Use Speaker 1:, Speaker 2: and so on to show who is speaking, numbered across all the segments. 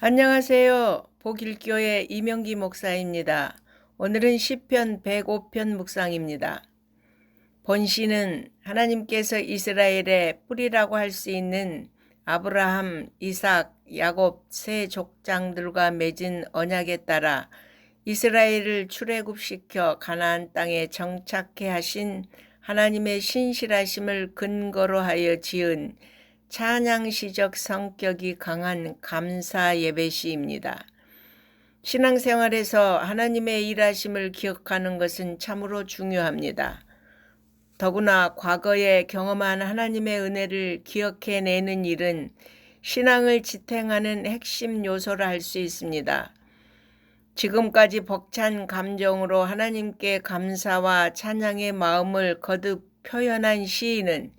Speaker 1: 안녕하세요. 복일교회 이명기 목사입니다. 오늘은 시편 105편 묵상입니다. 본시는 하나님께서 이스라엘의 뿌리라고 할 수 있는 아브라함, 이삭, 야곱 세 족장들과 맺은 언약에 따라 이스라엘을 출애굽시켜 가나안 땅에 정착해 하신 하나님의 신실하심을 근거로 하여 지은 찬양시적 성격이 강한 감사 예배시입니다. 신앙생활에서 하나님의 일하심을 기억하는 것은 참으로 중요합니다. 더구나 과거에 경험한 하나님의 은혜를 기억해내는 일은 신앙을 지탱하는 핵심 요소라 할 수 있습니다. 지금까지 벅찬 감정으로 하나님께 감사와 찬양의 마음을 거듭 표현한 시인은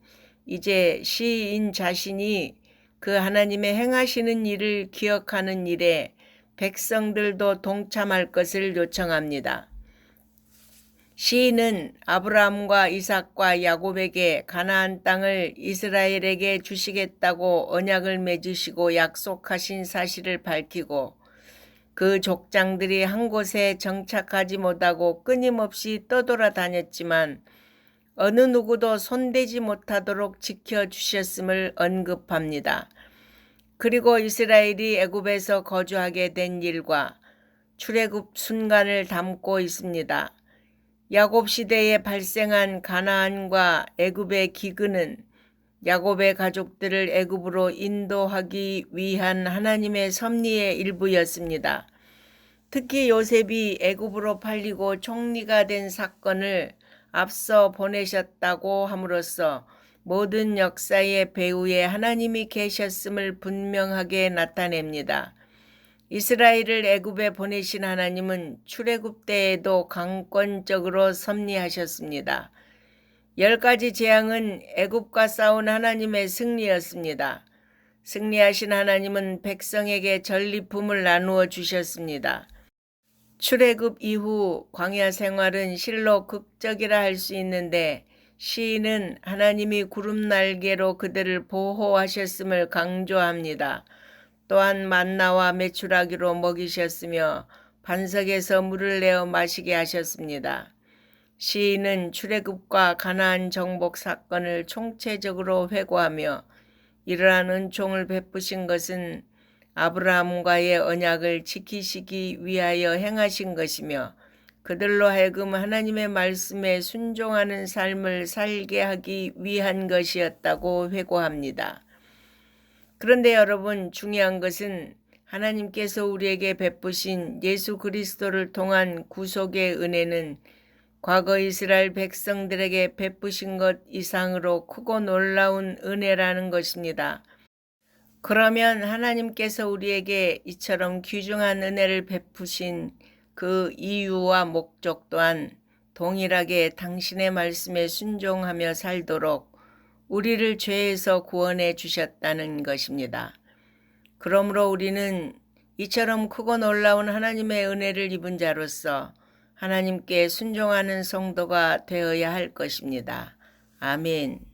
Speaker 1: 이제 시인 자신이 그 하나님의 행하시는 일을 기억하는 일에 백성들도 동참할 것을 요청합니다. 시인은 아브라함과 이삭과 야곱에게 가나안 땅을 이스라엘에게 주시겠다고 언약을 맺으시고 약속하신 사실을 밝히고 그 족장들이 한 곳에 정착하지 못하고 끊임없이 떠돌아 다녔지만 어느 누구도 손대지 못하도록 지켜주셨음을 언급합니다. 그리고 이스라엘이 애굽에서 거주하게 된 일과 출애굽 순간을 담고 있습니다. 야곱 시대에 발생한 가나안과 애굽의 기근은 야곱의 가족들을 애굽으로 인도하기 위한 하나님의 섭리의 일부였습니다. 특히 요셉이 애굽으로 팔리고 총리가 된 사건을 앞서 보내셨다고 함으로써 모든 역사의 배후에 하나님이 계셨음을 분명하게 나타냅니다. 이스라엘을 애굽에 보내신 하나님은 출애굽 때에도 강권적으로 섭리하셨습니다. 열 가지 재앙은 애굽과 싸운 하나님의 승리였습니다. 승리하신 하나님은 백성에게 전리품을 나누어 주셨습니다. 출애굽 이후 광야 생활은 실로 극적이라 할 수 있는데 시인은 하나님이 구름 날개로 그들을 보호하셨음을 강조합니다. 또한 만나와 메추라기로 먹이셨으며 반석에서 물을 내어 마시게 하셨습니다. 시인은 출애굽과 가나안 정복 사건을 총체적으로 회고하며 이러한 은총을 베푸신 것은 아브라함과의 언약을 지키시기 위하여 행하신 것이며 그들로 하여금 하나님의 말씀에 순종하는 삶을 살게 하기 위한 것이었다고 회고합니다. 그런데 여러분 중요한 것은 하나님께서 우리에게 베푸신 예수 그리스도를 통한 구속의 은혜는 과거 이스라엘 백성들에게 베푸신 것 이상으로 크고 놀라운 은혜라는 것입니다. 그러면 하나님께서 우리에게 이처럼 귀중한 은혜를 베푸신 그 이유와 목적 또한 동일하게 당신의 말씀에 순종하며 살도록 우리를 죄에서 구원해 주셨다는 것입니다. 그러므로 우리는 이처럼 크고 놀라운 하나님의 은혜를 입은 자로서 하나님께 순종하는 성도가 되어야 할 것입니다. 아멘.